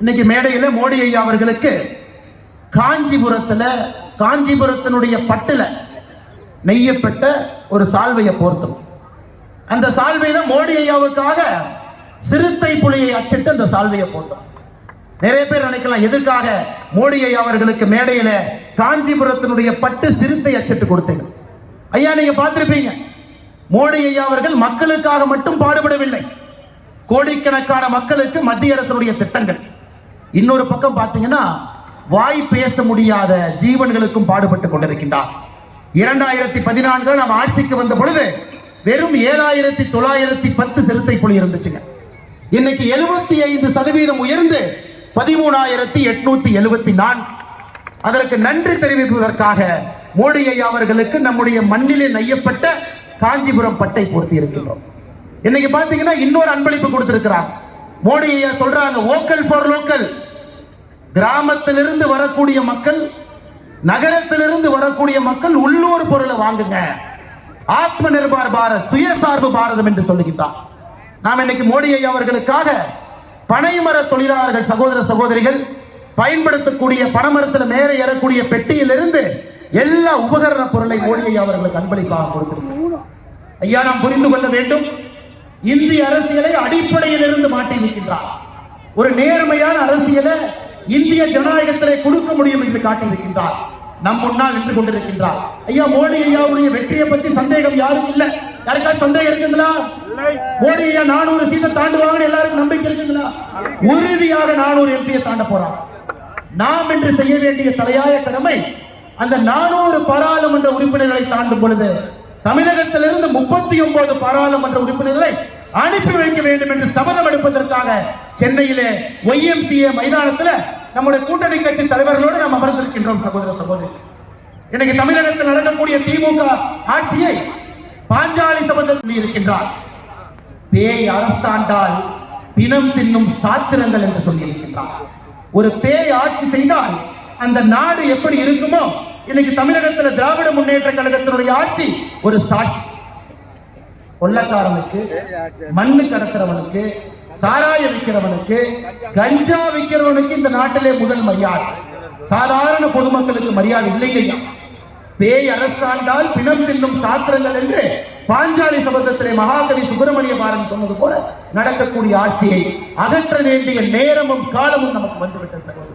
இன்னைக்கு மேடையில் மோடி ஐயா அவர்களுக்கு காஞ்சிபுரத்தில் காஞ்சிபுரத்தினுடைய பட்டில் நெய்யப்பட்ட ஒரு சால்வையை போர்த்தணும் அந்த சால்வையில மோடி ஐயாவுக்காக சிறுத்தை புலியை அச்சிட்டு அந்த சால்வையை போட்டோம் நிறைய பேர் நினைக்கலாம் எதுக்காக மோடி ஐயா அவர்களுக்கு மேடையில காஞ்சிபுரத்தினுடைய பட்டு சிறுத்தை அச்சிட்டு கொடுத்தீங்க ஐயா நீங்க பார்த்திருப்பீங்க மோடி ஐயா அவர்கள் மக்களுக்காக மட்டும் பாடுபடவில்லை. கோடிக்கணக்கான மக்களுக்கு மத்திய அரசுடைய திட்டங்கள். இன்னொரு பக்கம் பார்த்தீங்கன்னா வாய் பேச முடியாத ஜீவன்களுக்கும் பாடுபட்டு கொண்டிருக்கின்றார். இரண்டாயிரத்தி பதினான்கு நாம் ஆட்சிக்கு வந்த பொழுது வெறும் ஏழாயிரத்தி தொள்ளாயிரத்தி பத்து சிறுத்தை புலி இருந்துச்சுங்க. இன்னைக்கு எழுபத்தி ஐந்து சதவீதம் உயர்ந்து பதிமூணாயிரத்தி எட்நூத்தி எழுபத்தி நான்கு. அதற்கு நன்றி தெரிவிப்பதற்காக மோடி ஐயா அவர்களுக்கு நம்முடைய மண்ணிலே நெய்யப்பட்ட காஞ்சிபுரம் பட்டை பொருத்தி இருக்கின்றோம் இன்னைக்கு பாத்தீங்கன்னா இன்னொரு அன்பளிப்பு கொடுத்திருக்கிறார். மோடி ஐயா சொல்றாங்க ஓக்கல் ஃபார் லோக்கல் கிராமத்திலிருந்து வரக்கூடிய மக்கள் நகரத்திலிருந்து வரக்கூடிய மக்கள் உள்ளூர் பொருளை வாங்குங்க. ஆத்ம நிர்பார் பாரத் சுயசார்பு பாரதம் என்று சொல்லுகின்றார். நாம் இன்னைக்கு மோடி ஐயா அவர்களுக்காக பனைமர தொழிலாளர்கள் சகோதர சகோதரிகள் பயன்படுத்தக்கூடிய பனைமரத்தில் மேலே ஏறக்கூடிய பெட்டியிலிருந்து எல்லா உபகரண பொருளை மோடி ஐயா அவர்களுக்கு அன்பளிப்பாக கொடுத்திருக்கிறார். ஐயா நாம் புரிந்து கொள்ள வேண்டும். இந்திய அரசியலை அடிப்படையிலிருந்து மாட்டி மாற்றி இருக்கின்றார் ஒரு நேர்மையான அரசியலை இந்திய ஜனநாயகத்திலே கொடுக்க முடியும் என்று காட்டியிருக்கின்றார். நம் முன்னால் நின்று கொண்டிருக்கின்றார். ஐயா மோடி ஐயாவுடைய வெற்றியை பத்தி சந்தேகம் யாரும் இல்ல? யாருக்காவது சந்தேகம் இருக்குங்களா? மோடி ஐயா நானூறு சீட்டை தாண்டுவாங்கன்னு எல்லாருக்கும் நம்பிக்கை இருக்குங்களா? உறுதியாக நானூறு எம்பியை தாண்ட போறாங்க. நாம் இன்று செய்ய வேண்டிய தலையாய கடமை அந்த நானூறு பாராளுமன்ற உறுப்பினர்களை தாண்டும் பொழுது தமிழகத்திலிருந்து முப்பத்தி ஒன்பது பாராளுமன்ற உறுப்பினர்களை அனுப்பி வைக்க வேண்டும் என்று சபதம் எடுப்பதற்காக சென்னையிலே ஒய்எம்சிஏ மைதானத்தில் நம்முடைய கூட்டணி கட்சி தலைவர்களோடு நாம் அமர்ந்திருக்கின்றோம் சகோதர சகோதரி. இன்னைக்கு தமிழகத்தில் நடக்கக்கூடிய திமுக ஆட்சியை பாஞ்சாலி சம்பந்தம் இருக்கின்றார். பேய் அரசாண்டால் பிணம் தின்னும் சாத்திரங்கள் என்று சொல்லியிருக்கின்றார் ஒரு பேய் ஆட்சி செய்தால் அந்த நாடு எப்படி இருக்குமோ இன்னைக்கு தமிழகத்தில் திராவிட முன்னேற்ற கழகத்தினுடைய ஆட்சி ஒரு சாட்சி. கொள்ளக்காரனுக்கு மண்ணு கடத்துறவனுக்கு சாராய விற்கிறவனுக்கு கஞ்சா விற்கிறவனுக்கு இந்த நாட்டிலே முதல் மரியாதை. சாதாரண பொதுமக்களுக்கு மரியாதை இல்லைங்கய்யா பேய் அரசாண்டால் பிணம் தின்னும் சாத்திரங்கள் என்று பாஞ்சாலி சபதத்திலே மகாகவி சுப்பிரமணிய பாரன் சொன்னது போல நடக்கக்கூடிய ஆட்சியை அகற்ற வேண்டிய நேரமும் காலமும் நமக்கு வந்துவிட்டது